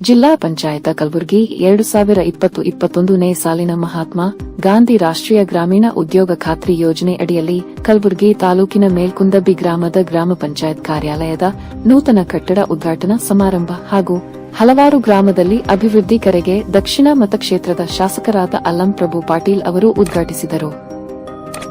ಜಿಲ್ಲಾ ಪಂಚಾಯತ ಕಲಬುರಗಿ ಎರಡು ಸಾವಿರ ಇಪ್ಪತ್ತು ಇಪ್ಪತ್ತೊಂದನೇ ಸಾಲಿನ ಮಹಾತ್ಮ ಗಾಂಧಿ ರಾಷ್ಟ್ರೀಯ ಗ್ರಾಮೀಣ ಉದ್ಯೋಗ ಖಾತ್ರಿ ಯೋಜನೆ ಅಡಿಯಲ್ಲಿ ಕಲಬುರಗಿ ತಾಲೂಕಿನ ಮೇಲ್ಕುಂದಬ್ಬಿ ಗ್ರಾಮದ ಗ್ರಾಮ ಪಂಚಾಯತ್ ಕಾರ್ಯಾಲಯದ ನೂತನ ಕಟ್ಟಡ ಉದ್ಘಾಟನಾ ಸಮಾರಂಭ ಹಾಗೂ ಹಲವಾರು ಗ್ರಾಮದಲ್ಲಿ ಅಭಿವೃದ್ಧಿ ಕರೆಗೆ ದಕ್ಷಿಣ ಮತಕ್ಷೇತ್ರದ ಶಾಸಕರಾದ ಅಲ್ಲಂ ಪ್ರಭು ಪಾಟೀಲ್ ಅವರು ಉದ್ಘಾಟಿಸಿದರು.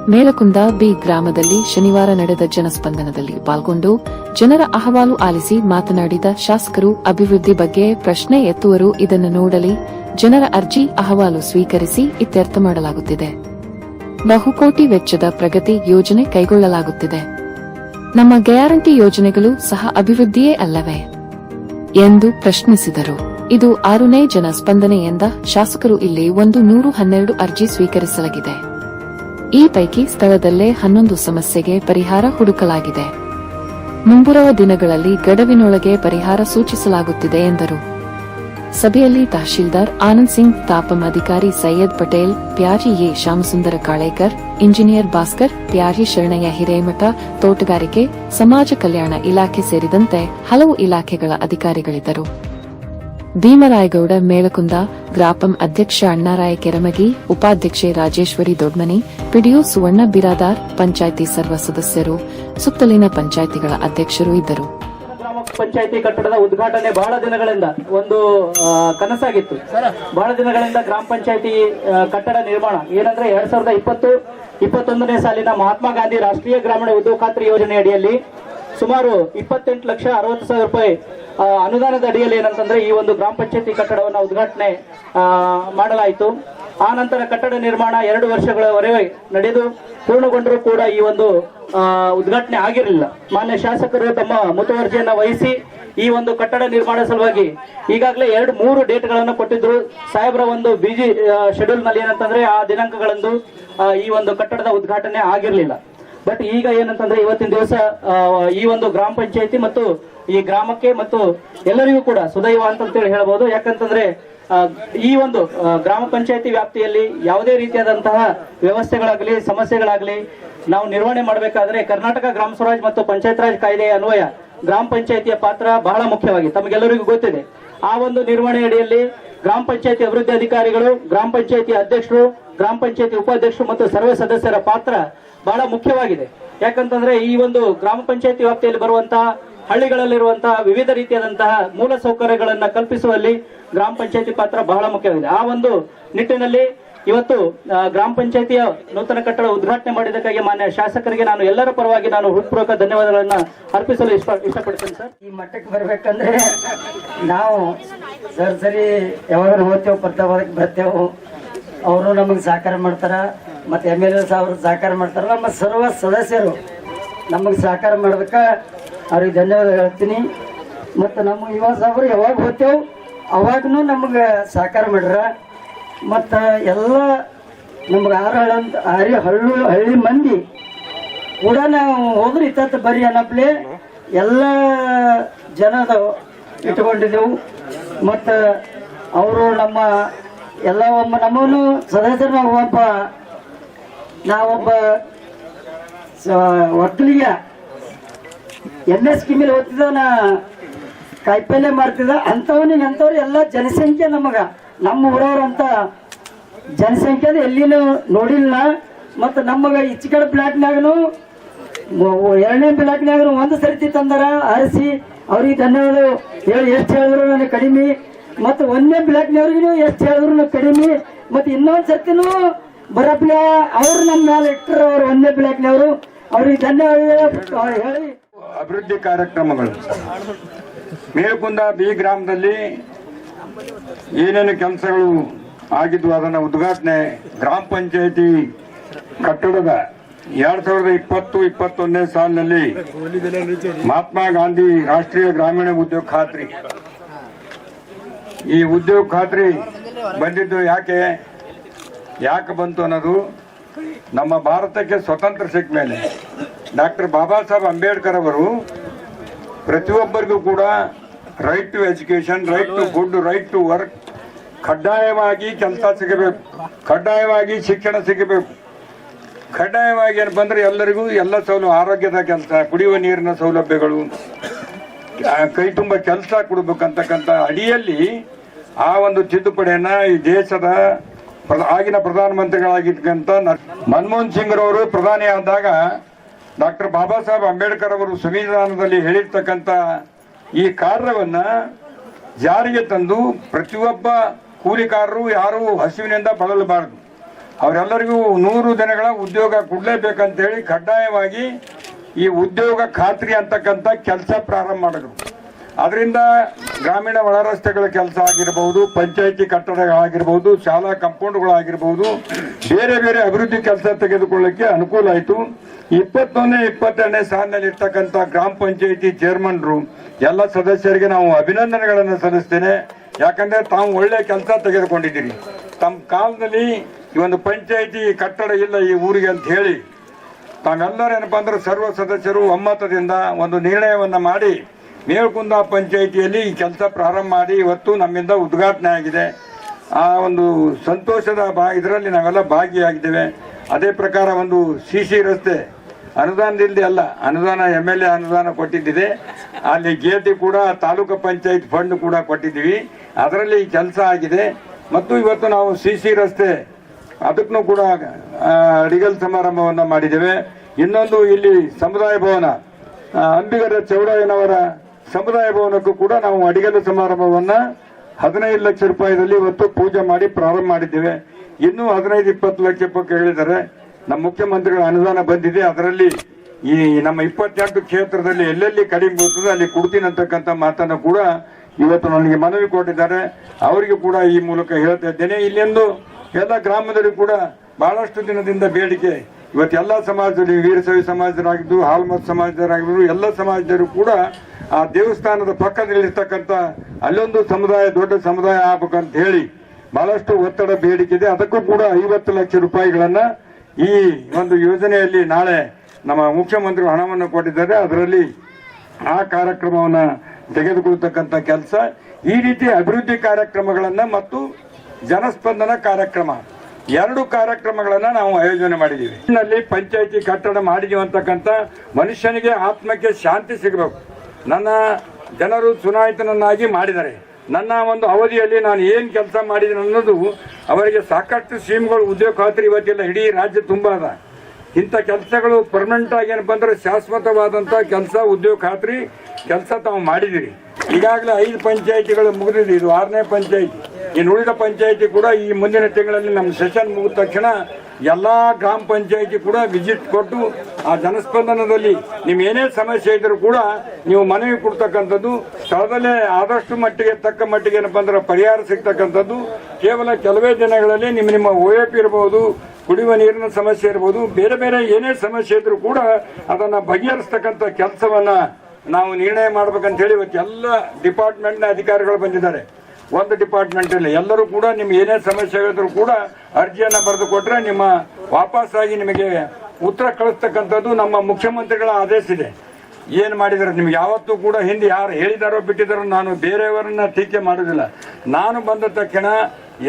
ಮೇಲಕುಂದ ಬಿ ಗ್ರಾಮದಲ್ಲಿ ಶನಿವಾರ ನಡೆದ ಜನಸ್ಪಂದನದಲ್ಲಿ ಪಾಲ್ಗೊಂಡು ಜನರ ಅಹವಾಲು ಆಲಿಸಿ ಮಾತನಾಡಿದ ಶಾಸಕರು, ಅಭಿವೃದ್ಧಿ ಬಗ್ಗೆ ಪ್ರಶ್ನೆ ಎತ್ತುವರು, ಇದನ್ನು ನೋಡಲಿ, ಜನರ ಅರ್ಜಿ ಅಹವಾಲು ಸ್ವೀಕರಿಸಿ ಇತ್ಯರ್ಥ ಮಾಡಲಾಗುತ್ತಿದೆ. ಬಹುಕೋಟಿ ವೆಚ್ಚದ ಪ್ರಗತಿ ಯೋಜನೆ ಕೈಗೊಳ್ಳಲಾಗುತ್ತಿದೆ. ನಮ್ಮ ಗ್ಯಾರಂಟಿ ಯೋಜನೆಗಳು ಸಹ ಅಭಿವೃದ್ಧಿಯೇ ಅಲ್ಲವೇ? ಎಂದು ಪ್ರಶ್ನಿಸಿದರು. ಇದು ಆರನೇ ಜನಸ್ಪಂದನೆ ಎಂದ ಶಾಸಕರು ಇಲ್ಲಿ ಒಂದು ನೂರು ಹನ್ನೆರಡು ಅರ್ಜಿ ಸ್ವೀಕರಿಸಲಾಗಿದೆ. ಈ ಪೈಕಿ ಸ್ಥಳದಲ್ಲೇ ಹನ್ನೊಂದು ಸಮಸ್ಯೆಗೆ ಪರಿಹಾರ ಹುಡುಕಲಾಗಿದೆ. ಮುಂಬರುವ ದಿನಗಳಲ್ಲಿ ಗಡವಿನೊಳಗೆ ಪರಿಹಾರ ಸೂಚಿಸಲಾಗುತ್ತಿದೆ ಎಂದರು. ಸಭೆಯಲ್ಲಿ ತಹಶೀಲ್ದಾರ್ ಆನಂದ್ ಸಿಂಗ್, ತಾಪಂ ಅಧಿಕಾರಿ ಸೈಯದ್ ಪಟೇಲ್, ಪ್ಯಾರಿ ಎ ಶ್ಯಾಮಸುಂದರ ಕಾಳೇಕರ್, ಇಂಜಿನಿಯರ್ ಭಾಸ್ಕರ್, ಪ್ಯಾರಿ ಶರಣಯ್ಯ ಹಿರೇಮಠ, ತೋಟಗಾರಿಕೆ, ಸಮಾಜ ಕಲ್ಯಾಣ ಇಲಾಖೆ ಸೇರಿದಂತೆ ಹಲವು ಇಲಾಖೆಗಳ ಅಧಿಕಾರಿಗಳಿದ್ದರು. ಭೀಮರಾಯಗೌಡ, ಮೇಳಕುಂದ, ಗ್ರಾಪಂ ಅಧ್ಯಕ್ಷ ಅಣ್ಣಾರಾಯ ಕೆರಮಗಿ ಉಪಾಧ್ಯಕ್ಷೆ ರಾಜೇಶ್ವರಿ ದೊಡ್ಮನಿ, ಪಿಡಿಒ ಸುವರ್ಣ ಬಿರಾದಾರ್, ಪಂಚಾಯಿತಿ ಸರ್ವ ಸದಸ್ಯರು, ಸುತ್ತಲಿನ ಪಂಚಾಯಿತಿಗಳ ಅಧ್ಯಕ್ಷರು ಇದ್ದರು. ಪಂಚಾಯಿತಿ ಕಟ್ಟಡದ ಉದ್ಘಾಟನೆ ಬಹಳ ದಿನಗಳಿಂದ ಒಂದು ಕನಸಾಗಿತ್ತು. ಬಹಳ ದಿನಗಳಿಂದ ಗ್ರಾಮ ಪಂಚಾಯಿತಿ ಕಟ್ಟಡ ನಿರ್ಮಾಣ. ಏನಂದ್ರೆ ಎರಡ್ ಸಾವಿರದ ಇಪ್ಪತ್ತು, ಇಪ್ಪತ್ತೊಂದನೇ ಸಾಲಿನ ಮಹಾತ್ಮ ಗಾಂಧಿ ರಾಷ್ಟ್ರೀಯ ಗ್ರಾಮೀಣ ಉದ್ಯೋಗ ಖಾತ್ರಿ ಯೋಜನೆ ಅಡಿಯಲ್ಲಿ ಸುಮಾರು ಇಪ್ಪತ್ತೆಂಟು ಲಕ್ಷ ಅರವತ್ತು ಸಾವಿರ ರೂಪಾಯಿ ಅನುದಾನದ ಅಡಿಯಲ್ಲಿ ಏನಂತಂದ್ರೆ ಈ ಒಂದು ಗ್ರಾಮ ಪಂಚಾಯತಿ ಕಟ್ಟಡವನ್ನು ಉದ್ಘಾಟನೆ ಮಾಡಲಾಯಿತು. ಆ ನಂತರ ಕಟ್ಟಡ ನಿರ್ಮಾಣ ಎರಡು ವರ್ಷಗಳವರೆಗೆ ನಡೆದು ಪೂರ್ಣಗೊಂಡರೂ ಕೂಡ ಈ ಒಂದು ಉದ್ಘಾಟನೆ ಆಗಿರಲಿಲ್ಲ. ಮಾನ್ಯ ಶಾಸಕರು ತಮ್ಮ ಮುತುವರ್ಜಿಯನ್ನ ವಹಿಸಿ ಈ ಒಂದು ಕಟ್ಟಡ ನಿರ್ಮಾಣ ಸಲುವಾಗಿ ಈಗಾಗಲೇ ಎರಡು, ಮೂರು ಡೇಟ್ಗಳನ್ನು ಕೊಟ್ಟಿದ್ರು. ಸಾಹೇಬರ, ಒಂದು ಬಿಜಿ ಶೆಡ್ಯೂಲ್ನಲ್ಲಿ ಏನಂತಂದ್ರೆ ಆ ದಿನಾಂಕಗಳಂದು ಈ ಒಂದು ಕಟ್ಟಡದ ಉದ್ಘಾಟನೆ ಆಗಿರಲಿಲ್ಲ. ಬಟ್ ಈಗ ಏನಂತಂದ್ರೆ ಇವತ್ತಿನ ದಿವಸ ಈ ಒಂದು ಗ್ರಾಮ ಪಂಚಾಯತಿ ಮತ್ತು ಈ ಗ್ರಾಮಕ್ಕೆ ಮತ್ತು ಎಲ್ಲರಿಗೂ ಕೂಡ ಸುದೈವ ಅಂತಂತೇಳಿ ಹೇಳ್ಬೋದು. ಯಾಕಂತಂದ್ರೆ ಈ ಒಂದು ಗ್ರಾಮ ಪಂಚಾಯತಿ ವ್ಯಾಪ್ತಿಯಲ್ಲಿ ಯಾವುದೇ ರೀತಿಯಾದಂತಹ ವ್ಯವಸ್ಥೆಗಳಾಗಲಿ, ಸಮಸ್ಯೆಗಳಾಗಲಿ ನಾವು ನಿರ್ವಹಣೆ ಮಾಡಬೇಕಾದ್ರೆ ಕರ್ನಾಟಕ ಗ್ರಾಮ ಸ್ವರಾಜ್ ಮತ್ತು ಪಂಚಾಯತ್ ರಾಜ್ ಕಾಯ್ದೆಯ ಅನ್ವಯ ಗ್ರಾಮ ಪಂಚಾಯತಿಯ ಪಾತ್ರ ಬಹಳ ಮುಖ್ಯವಾಗಿ, ತಮಗೆಲ್ಲರಿಗೂ ಗೊತ್ತಿದೆ. ಆ ಒಂದು ನಿರ್ವಹಣೆ ಅಡಿಯಲ್ಲಿ ಗ್ರಾಮ ಪಂಚಾಯತಿ ಅಭಿವೃದ್ಧಿ ಅಧಿಕಾರಿಗಳು, ಗ್ರಾಮ ಪಂಚಾಯತಿ ಅಧ್ಯಕ್ಷರು ಗ್ರಾಮ ಪಂಚಾಯತಿ ಉಪಾಧ್ಯಕ್ಷರು ಮತ್ತು ಸರ್ವೆ ಸದಸ್ಯರ ಪಾತ್ರ ಬಹಳ ಮುಖ್ಯವಾಗಿದೆ. ಯಾಕಂತಂದ್ರೆ ಈ ಒಂದು ಗ್ರಾಮ ಪಂಚಾಯತಿ ವ್ಯಾಪ್ತಿಯಲ್ಲಿ ಬರುವಂತಹ ಹಳ್ಳಿಗಳಲ್ಲಿರುವಂತಹ ವಿವಿಧ ರೀತಿಯಾದಂತಹ ಮೂಲ ಸೌಕರ್ಯಗಳನ್ನು ಕಲ್ಪಿಸುವಲ್ಲಿ ಗ್ರಾಮ ಪಂಚಾಯತಿ ಪಾತ್ರ ಬಹಳ ಮುಖ್ಯವಾಗಿದೆ. ಆ ಒಂದು ನಿಟ್ಟಿನಲ್ಲಿ ಇವತ್ತು ಗ್ರಾಮ ಪಂಚಾಯತಿಯ ನೂತನ ಕಟ್ಟಡ ಉದ್ಘಾಟನೆ ಮಾಡಿದ್ದಕ್ಕಾಗಿ ಮಾನ್ಯ ಶಾಸಕರಿಗೆ ನಾನು ಎಲ್ಲರ ಪರವಾಗಿ ನಾನು ಹೃತ್ಪೂರ್ವಕ ಧನ್ಯವಾದಗಳನ್ನ ಅರ್ಪಿಸಲು ಇಷ್ಟ, ಇಷ್ಟಪಡ್ತೇನೆ ಸರ್. ಈ ಮಟ್ಟಕ್ಕೆ ಬರ್ಬೇಕಂದ್ರೆ ನಾವು ಸರ್ ಸರಿ ಯಾವಾಗ ಓದ್ತೇವೆ, ಬರ್ತಾವ, ಬರ್ತೇವೆ. ಅವರು ನಮಗೆ ಸಹಕಾರ ಮಾಡ್ತಾರ, ಮತ್ತು ಎಂ ಎಲ್ ಎ ಸಾಹೇಬ್ರು ಸಹಕಾರ ಮಾಡ್ತಾರ. ನಮ್ಮ ಸರ್ವ ಸದಸ್ಯರು ನಮಗೆ ಸಹಕಾರ ಮಾಡೋದಕ್ಕೆ ಅವ್ರಿಗೆ ಧನ್ಯವಾದ ಹೇಳ್ತೀನಿ. ಮತ್ತು ನಮ್ಮ ಯುವ ಸಾಹೇಬರು ಯಾವಾಗ ಹೋಗ್ತೇವೆ ಅವಾಗೂ ನಮಗೆ ಸಹಕಾರ ಮಾಡ್ಯಾರ ಮತ್ತು ಎಲ್ಲ ನಮ್ಗೆ ಆರು ಹಳ್ಳಿ ಆರಿ ಹಳ್ಳು, ಹಳ್ಳಿ ಮಂದಿ ಕೂಡ ನಾವು ಹೋದ್ರೆ ಇತ್ತ ಬರಿ ಅನ್ನಪ್ಲೆ ಎಲ್ಲ ಜನದ ಇಟ್ಕೊಂಡಿದ್ದೆವು. ಮತ್ತು ಅವರು ನಮ್ಮ ಎಲ್ಲ ಒಬ್ಬ ನಮ್ಮನ್ನು ಸದಸ್ಯರು ನಾವು ಒಬ್ಬ ನಾವೊಬ್ಬ ಒಕ್ಕಲಿಗ ಎಂ ಎಸ್ ಕಿಮಿಲ್ ಓದ್ತಿದ್ದ ನಾ ಕಾಯಿಪಲ್ಯ ಮಾಡ್ತಿದ್ದ ಅಂಥವನಿಗೆ ಅಂಥವ್ರು ಎಲ್ಲ ಜನಸಂಖ್ಯೆ ನಮಗ. ನಮ್ಮ ಊರವ್ರಂತ ಜನಸಂಖ್ಯೆ ಎಲ್ಲಿನೂ ನೋಡಿಲ್ಲ. ಮತ್ತು ನಮಗೆ ಈಚೆಕಡೆ ಬ್ಲಾಕ್ನಾಗನು ಎರಡನೇ ಬ್ಲಾಕ್ನಾಗನು ಒಂದು ಸರ್ತಿ ತಂದಾರ. ಆರಿಸಿ ಅವ್ರಿಗೆ ಧನ್ಯವಾದ ಹೇಳಿ, ಎಷ್ಟು ಹೇಳಿದ್ರು ನನಗೆ ಕಡಿಮೆ. ಮತ್ತು ಒಂದನೇ ಬ್ಲಾಕ್ನವ್ರಿಗೂ ಎಷ್ಟು ಹೇಳಿದ್ರು ಕಡಿಮೆ. ಮತ್ತೆ ಇನ್ನೊಂದ್ ಸರ್ತಿನೂ ಬರಪ್ಲ ಅವ್ರು ನಮ್ಮ ಮೇಲೆ ಇಟ್ಟರು ಅವ್ರು ಒಂದನೇ ಬ್ಲಾಕ್ನವರು. ಅವ್ರಿಗೆ ಧನ್ಯವಾದ ಅಭಿವೃದ್ಧಿ ಕಾರ್ಯಕ್ರಮಗಳು. ಮೇಲ್ಕುಂದ ಬಿ ಗ್ರಾಮದಲ್ಲಿ ಏನೇನು ಕೆಲಸಗಳು ಆಗಿದ್ವು ಅದನ್ನ ಉದ್ಘಾಟನೆ ಗ್ರಾಮ ಪಂಚಾಯತಿ ಕಟ್ಟಡದ ಎರಡ್ ಸಾವಿರದ ಇಪ್ಪತ್ತು, ಇಪ್ಪತ್ತೊಂದನೇ ಸಾಲಿನಲ್ಲಿ ಮಹಾತ್ಮ ಗಾಂಧಿ ರಾಷ್ಟ್ರೀಯ ಗ್ರಾಮೀಣ ಉದ್ಯೋಗ ಖಾತ್ರಿ. ಈ ಉದ್ಯೋಗ ಖಾತ್ರಿ ಬಂದಿದ್ದು ಯಾಕೆ? ಯಾಕೆ ಬಂತು ಅನ್ನೋದು ನಮ್ಮ ಭಾರತಕ್ಕೆ ಸ್ವತಂತ್ರ ಸಿಕ್ಕ ಮೇಲೆ. ಡಾಕ್ಟರ್ ಬಾಬಾ ಸಾಹೇಬ್ ಅಂಬೇಡ್ಕರ್ ಅವರು ಪ್ರತಿಯೊಬ್ಬರಿಗೂ ಕೂಡ right to education right to food right to work ಕಡ್ಡಾಯವಾಗಿ ಕೆಲಸ ಸಿಗಬೇಕು. ಕಡ್ಡಾಯವಾಗಿ ಶಿಕ್ಷಣ ಸಿಗಬೇಕು. ಕಡ್ಡಾಯವಾಗಿ ಏನು ಬಂದರೆ ಎಲ್ಲರಿಗೂ ಎಲ್ಲ ಸೌಲಭ್ಯ, ಆರೋಗ್ಯದ ಕೆಲಸ, ಕುಡಿಯುವ ನೀರಿನ ಸೌಲಭ್ಯಗಳು. ಕೈ ತುಂಬ ಕೆಲಸ ಕೊಡ್ಬೇಕಂತಕ್ಕಂಥ ಅಡಿಯಲ್ಲಿ ಆ ಒಂದು ತಿದ್ದುಪಡಿಯನ್ನ ಈ ದೇಶದ ಆಗಿನ ಪ್ರಧಾನಮಂತ್ರಿಗಳಾಗಿರ್ತಕ್ಕಂಥ ಮನಮೋಹನ್ ಸಿಂಗ್ ರವರು ಪ್ರಧಾನಿ ಆದಾಗ ಡಾಕ್ಟರ್ ಬಾಬಾ ಸಾಹೇಬ್ ಅಂಬೇಡ್ಕರ್ ಅವರು ಸಂವಿಧಾನದಲ್ಲಿ ಹೇಳಿರ್ತಕ್ಕಂಥ ಈ ಕಾರ್ಯವನ್ನ ಜಾರಿಗೆ ತಂದು ಪ್ರತಿಯೊಬ್ಬ ಕೂಲಿಕಾರರು ಯಾರು ಹಸಿವಿನಿಂದ ಬಳಲಬಾರದು. ಅವರೆಲ್ಲರಿಗೂ ನೂರು ದಿನಗಳ ಉದ್ಯೋಗ ಕೊಡಲೇಬೇಕಂತ ಹೇಳಿ ಕಡ್ಡಾಯವಾಗಿ ಈ ಉದ್ಯೋಗ ಖಾತ್ರಿ ಅಂತಕ್ಕಂಥ ಕೆಲಸ ಪ್ರಾರಂಭ ಮಾಡಿದ್ರು. ಅದರಿಂದ ಗ್ರಾಮೀಣ ಒಳರಸ್ತೆಗಳ ಕೆಲಸ ಆಗಿರಬಹುದು ಪಂಚಾಯಿತಿ ಕಟ್ಟಡಗಳಾಗಿರ್ಬೋದು, ಶಾಲಾ ಕಾಂಪೌಂಡ್ಗಳಾಗಿರ್ಬಹುದು ಬೇರೆ ಬೇರೆ ಅಭಿವೃದ್ಧಿ ಕೆಲಸ ತೆಗೆದುಕೊಳ್ಳಕ್ಕೆ ಅನುಕೂಲ ಆಯಿತು. ಇಪ್ಪತ್ತೊಂದನೇ, ಇಪ್ಪತ್ತೆರಡನೇ ಸಾಲಿನಲ್ಲಿ ಇರ್ತಕ್ಕಂಥ ಗ್ರಾಮ ಪಂಚಾಯಿತಿ ಚೇರ್ಮನ್ರು, ಎಲ್ಲ ಸದಸ್ಯರಿಗೆ ನಾವು ಅಭಿನಂದನೆಗಳನ್ನು ಸಲ್ಲಿಸ್ತೇನೆ. ಯಾಕಂದ್ರೆ ತಾವು ಒಳ್ಳೆ ಕೆಲಸ ತೆಗೆದುಕೊಂಡಿದ್ದೀರಿ. ತಮ್ಮ ಕಾಲದಲ್ಲಿ ಈ ಒಂದು ಪಂಚಾಯಿತಿ ಕಟ್ಟಡ ಇಲ್ಲ ಈ ಊರಿಗೆ ಅಂತ ಹೇಳಿ ತಾವೆಲ್ಲರೂ ಏನಪ್ಪಾ ಅಂದ್ರೆ ಸರ್ವ ಸದಸ್ಯರು ಒಮ್ಮತದಿಂದ ಒಂದು ನಿರ್ಣಯವನ್ನು ಮಾಡಿ ಮೇಲ್ಕುಂದ ಪಂಚಾಯಿತಿಯಲ್ಲಿ ಈ ಕೆಲಸ ಪ್ರಾರಂಭ ಮಾಡಿ ಇವತ್ತು ನಮ್ಮಿಂದ ಉದ್ಘಾಟನೆ ಆಗಿದೆ. ಆ ಒಂದು ಸಂತೋಷದ ಬಾ ಇದರಲ್ಲಿ ನಾವೆಲ್ಲ ಭಾಗಿಯಾಗಿದ್ದೇವೆ. ಅದೇ ಪ್ರಕಾರ ಒಂದು ಸಿ ಸಿ ರಸ್ತೆ ಅನುದಾನದಿಲ್ಲದೆ ಅಲ್ಲ, ಅನುದಾನ ಎಂ ಎಲ್ ಎ ಅನುದಾನ ಕೊಟ್ಟಿದ್ದಿದೆ. ಅಲ್ಲಿ ಗೇಟಿ ಕೂಡ, ತಾಲೂಕು ಪಂಚಾಯತ್ ಫಂಡ್ ಕೂಡ ಕೊಟ್ಟಿದ್ದೀವಿ. ಅದರಲ್ಲಿ ಕೆಲಸ ಆಗಿದೆ. ಮತ್ತು ಇವತ್ತು ನಾವು ಸಿ ಸಿ ರಸ್ತೆ ಅದಕ್ಕೂ ಕೂಡ ಅಡಿಗಲ್ ಸಮಾರಂಭವನ್ನ ಮಾಡಿದ್ದೇವೆ. ಇನ್ನೊಂದು ಇಲ್ಲಿ ಸಮುದಾಯ ಭವನ ಅಂಬಿಗರ ಚೌಡಯ್ಯನವರ ಸಮುದಾಯ ಭವನಕ್ಕೂ ಕೂಡ ನಾವು ಅಡಿಗಲು ಸಮಾರಂಭವನ್ನ ಹದಿನೈದು ಲಕ್ಷ ರೂಪಾಯಿದಲ್ಲಿ ಇವತ್ತು ಪೂಜೆ ಮಾಡಿ ಪ್ರಾರಂಭ ಮಾಡಿದ್ದೇವೆ. ಇನ್ನೂ ಹದಿನೈದು, ಇಪ್ಪತ್ತು ಲಕ್ಷ ಪಕ್ಕ ಹೇಳಿದ್ದಾರೆ ನಮ್ಮ ಮುಖ್ಯಮಂತ್ರಿಗಳ ಅನುದಾನ ಬಂದಿದೆ. ಅದರಲ್ಲಿ ಈ ನಮ್ಮ ಇಪ್ಪತ್ತೆಂಟು ಕ್ಷೇತ್ರದಲ್ಲಿ ಎಲ್ಲೆಲ್ಲಿ ಕಡಿಮೆ ಬರ್ತದೆ ಅಲ್ಲಿ ಕೊಡ್ತೀನಿ ಅಂತಕ್ಕಂಥ ಮಾತನ್ನು ಕೂಡ ಇವತ್ತು ನನಗೆ ಮನವಿ ಕೊಟ್ಟಿದ್ದಾರೆ. ಅವರಿಗೂ ಕೂಡ ಈ ಮೂಲಕ ಹೇಳ್ತಾ ಇದ್ದೇನೆ. ಇಲ್ಲೊಂದು ಎಲ್ಲ ಗ್ರಾಮದಲ್ಲಿ ಕೂಡ ಬಹಳಷ್ಟು ದಿನದಿಂದ ಬೇಡಿಕೆ. ಇವತ್ತು ಎಲ್ಲ ಸಮಾಜದಲ್ಲಿ ವೀರಸವಿ ಸಮಾಜದರಾಗಿದ್ದು ಹಾಲ್ಮತ್ ಸಮಾಜರಾಗಿದ್ದರು ಎಲ್ಲ ಸಮಾಜದವರು ಕೂಡ ಆ ದೇವಸ್ಥಾನದ ಪಕ್ಕದಲ್ಲಿರ್ತಕ್ಕಂಥ ಅಲ್ಲೊಂದು ಸಮುದಾಯ, ದೊಡ್ಡ ಸಮುದಾಯ ಆಗ್ಬೇಕಂತ ಹೇಳಿ ಬಹಳಷ್ಟು ಒತ್ತಡ ಬೇಡಿಕೆ ಇದೆ. ಅದಕ್ಕೂ ಕೂಡ ಐವತ್ತು ಲಕ್ಷ ರೂಪಾಯಿಗಳನ್ನ ಈ ಒಂದು ಯೋಜನೆಯಲ್ಲಿ ನಾಳೆ ನಮ್ಮ ಮುಖ್ಯಮಂತ್ರಿ ಹಣವನ್ನು ಕೊಟ್ಟಿದ್ದಾರೆ. ಅದರಲ್ಲಿ ಆ ಕಾರ್ಯಕ್ರಮವನ್ನು ತೆಗೆದುಕೊಳ್ತಕ್ಕಂಥ ಕೆಲಸ. ಈ ರೀತಿ ಅಭಿವೃದ್ಧಿ ಕಾರ್ಯಕ್ರಮಗಳನ್ನು ಮತ್ತು ಜನಸ್ಪಂದನ ಕಾರ್ಯಕ್ರಮ. ಎರಡು ಕಾರ್ಯಕ್ರಮಗಳನ್ನ ನಾವು ಆಯೋಜನೆ ಮಾಡಿದ್ದೀವಿ ನಲ್ಲಿ ಪಂಚಾಯತಿ ಕಟ್ಟಡ ಮಾಡಿದೀವಿ ಅಂತಕ್ಕಂಥ ಮನುಷ್ಯನಿಗೆ ಆತ್ಮಕ್ಕೆ ಶಾಂತಿ ಸಿಗಬೇಕು. ನನ್ನ ಜನರು ಚುನಾಯಿತನನ್ನಾಗಿ ಮಾಡಿದ್ದಾರೆ ನನ್ನ ಒಂದು ಅವಧಿಯಲ್ಲಿ ನಾನು ಏನ್ ಕೆಲಸ ಮಾಡಿದ್ದೀನಿ ಅನ್ನೋದು ಅವರಿಗೆ ಸಾಕಷ್ಟು ಸ್ಕೀಮ್ಗಳು ಉದ್ಯೋಗ ಖಾತ್ರಿ ಇವತ್ತೆಲ್ಲ, ಇಡೀ ರಾಜ್ಯ ತುಂಬಾ ಅದ. ಇಂಥ ಕೆಲಸಗಳು ಪರ್ಮನೆಂಟ್ ಆಗಿ ಏನಪ್ಪ ಅಂದ್ರೆ ಶಾಶ್ವತವಾದಂಥ ಕೆಲಸ, ಉದ್ಯೋಗ ಖಾತ್ರಿ ಕೆಲಸ ತಾವು ಮಾಡಿದಿರಿ. ಈಗಾಗಲೇ ಐದು ಪಂಚಾಯಿತಿಗಳು ಮುಗಿದಿದೆ, ಇದು ಆರನೇ ಪಂಚಾಯಿತಿ. ಇನ್ನು ಉಳಿದ ಪಂಚಾಯಿತಿ ಕೂಡ ಈ ಮುಂದಿನ ತಿಂಗಳಲ್ಲಿ ನಮ್ಮ ಸೆಷನ್ ಮುಗಿದ ತಕ್ಷಣ ಎಲ್ಲ ಗ್ರಾಮ ಪಂಚಾಯಿತಿ ಕೂಡ ವಿಸಿಟ್ ಕೊಟ್ಟು ಆ ಜನಸ್ಪಂದನದಲ್ಲಿ ನಿಮ್ಮ ಏನೇ ಸಮಸ್ಯೆ ಇದ್ರೂ ಕೂಡ ನೀವು ಮನವಿ ಕೊಡ್ತಕ್ಕಂಥದ್ದು, ಸ್ಥಳದಲ್ಲೇ ಆದಷ್ಟು ಮಟ್ಟಿಗೆ ತಕ್ಕ ಮಟ್ಟಿಗೆ ಏನಪ್ಪ ಅಂದ್ರೆ ಪರಿಹಾರ ಸಿಗ್ತಕ್ಕಂಥದ್ದು. ಕೇವಲ ಕೆಲವೇ ದಿನಗಳಲ್ಲಿ ನಿಮ್ಮ ನಿಮ್ಮ ಒ ಎ ಪಿ ಇರಬಹುದು ಕುಡಿಯುವ ನೀರಿನ ಸಮಸ್ಯೆ ಇರಬಹುದು ಬೇರೆ ಬೇರೆ ಏನೇ ಸಮಸ್ಯೆ ಇದ್ರೂ ಕೂಡ ಅದನ್ನು ಬಗೆಹರಿಸ್ತಕ್ಕಂಥ ಕೆಲಸವನ್ನ ನಾವು ನಿರ್ಣಯ ಮಾಡ್ಬೇಕಂತ ಹೇಳಿ ಇವತ್ತು ಎಲ್ಲ ಡಿಪಾರ್ಟ್ಮೆಂಟ್ನ ಅಧಿಕಾರಿಗಳು ಬಂದಿದ್ದಾರೆ. ಒಂದು ಡಿಪಾರ್ಟ್ಮೆಂಟ್ ಅಲ್ಲಿ ಎಲ್ಲರೂ ಕೂಡ ನಿಮ್ಗೆ ಏನೇ ಸಮಸ್ಯೆ ಆಗಿದ್ರು ಕೂಡ ಅರ್ಜಿಯನ್ನ ಬರೆದು ಕೊಟ್ರೆ ನಿಮ್ಮ ವಾಪಸ್ಸಾಗಿ ನಿಮಗೆ ಉತ್ತರ ಕಳಿಸ್ತಕ್ಕಂಥದ್ದು ನಮ್ಮ ಮುಖ್ಯಮಂತ್ರಿಗಳ ಆದೇಶ ಇದೆ. ಏನು ಮಾಡಿದಾರೆ? ನಿಮ್ಗೆ ಯಾವತ್ತೂ ಕೂಡ ಹಿಂದೆ ಯಾರು ಹೇಳಿದಾರೋ ಬಿಟ್ಟಿದಾರೋ ನಾನು ಬೇರೆಯವರನ್ನ ಟೀಕೆ ಮಾಡೋದಿಲ್ಲ ನಾನು ಬಂದ ತಕ್ಷಣ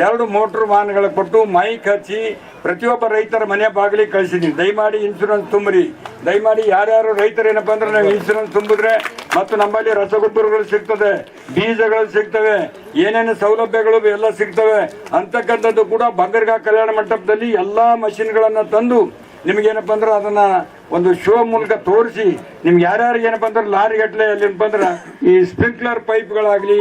ಎರಡು ಮೋಟ್ರ್ ವಾಹನಗಳ ಕೊಟ್ಟು ಮೈಕ್ ಹಚ್ಚಿ ಪ್ರತಿಯೊಬ್ಬ ರೈತರ ಮನೆ ಬಾಗಿಲಿಗೆ ಕಳಿಸಿದ್ದೀನಿ. ದಯಮಾಡಿ ಇನ್ಶೂರೆನ್ಸ್ ತುಂಬ್ರಿ. ದಯಮಾಡಿ ಯಾರ್ಯಾರು ರೈತರು ಏನಪ್ಪ ಅಂದ್ರೆ ನಾವು ಇನ್ಶೂರೆನ್ಸ್ ತುಂಬಿದ್ರೆ ಮತ್ತು ನಮ್ಮಲ್ಲಿ ರಸಗೊಬ್ಬರಗಳು ಸಿಗ್ತದೆ, ಬೀಜಗಳು ಸಿಗ್ತವೆ, ಏನೇನು ಸೌಲಭ್ಯಗಳು ಎಲ್ಲ ಸಿಗ್ತವೆ, ಅಂತಕ್ಕಂಥದ್ದು ಕೂಡ ಬಂಗರ್ಗಾ ಕಲ್ಯಾಣ ಮಂಟಪದಲ್ಲಿ ಎಲ್ಲ ಮಷಿನ್ಗಳನ್ನು ತಂದು ನಿಮ್ಗೇನಪ್ಪ ಅಂದ್ರೆ ಅದನ್ನ ಒಂದು ಶೋ ಮೂಲಕ ತೋರಿಸಿ ನಿಮ್ಗೆ ಯಾರ್ಯಾರಿಗೆ ಏನಪ್ಪ ಅಂದ್ರೆ ಲಾರಿ ಗಟ್ಟಲೆ ಅಲ್ಲಿ ಏನಪ್ಪ ಅಂದ್ರೆ ಈ ಸ್ಪ್ರಿಂಕ್ಲರ್ ಪೈಪ್ಗಳಾಗಲಿ,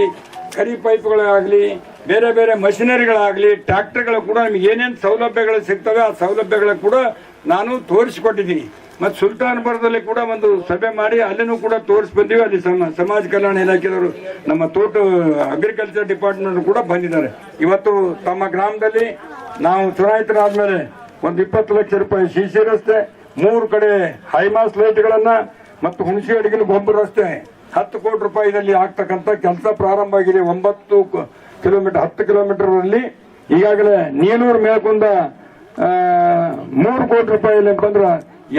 ಕರಿ ಪೈಪ್ಗಳಾಗ್ಲಿ ಬೇರೆ ಬೇರೆ ಮಷಿನರಿಗಳಾಗಲಿ, ಟ್ರ್ಯಾಕ್ಟರ್ಗಳು ಕೂಡ ನಿಮ್ಗೆ ಏನೇನು ಸೌಲಭ್ಯಗಳು ಸಿಗ್ತವೆ, ಆ ಸೌಲಭ್ಯಗಳು ಕೂಡ ನಾನು ತೋರಿಸಿಕೊಟ್ಟಿದ್ದೀನಿ. ಮತ್ತು ಸುಲ್ತಾನ್ಪುರದಲ್ಲಿ ಕೂಡ ಒಂದು ಸಭೆ ಮಾಡಿ ಅಲ್ಲಿನೂ ಕೂಡ ತೋರಿಸಿ ಬಂದೀವಿ. ಅಲ್ಲಿ ಸಮ, ಸಮಾಜ ಕಲ್ಯಾಣ ಇಲಾಖೆದವರು, ನಮ್ಮ ತೋಟ ಅಗ್ರಿಕಲ್ಚರ್ ಡಿಪಾರ್ಟ್ಮೆಂಟ್ ಕೂಡ ಬಂದಿದ್ದಾರೆ. ಇವತ್ತು ತಮ್ಮ ಗ್ರಾಮದಲ್ಲಿ ನಾವು ಚುನಾಯಿತರಾದ್ಮೇಲೆ ಒಂದು ಇಪ್ಪತ್ತು ಲಕ್ಷ ರೂಪಾಯಿ ಸಿ ಸಿ ರಸ್ತೆ, ಮೂರು ಕಡೆ ಹೈಮಾಸ್ ಲೈಟ್ಗಳನ್ನ ಮತ್ತು ಹುಣಸಿ ಅಡಿಗೆ ಗೊಬ್ಬರ ರಸ್ತೆ ಹತ್ತು ಕೋಟಿ ರೂಪಾಯಿದಲ್ಲಿ ಆಗ್ತಕ್ಕಂಥ ಕೆಲಸ ಪ್ರಾರಂಭ ಆಗಿದೆ. ಒಂಬತ್ತು ಕಿಲೋಮೀಟರ್, ಹತ್ತು ಕಿಲೋಮೀಟರ್ನಲ್ಲಿ ಈಗಾಗಲೇ ನೀನೂರು ಮೇಲ್ಕೊಂಡ ಮೂರು ಕೋಟಿ ರೂಪಾಯಿ ಅಂತಂದ್ರೆ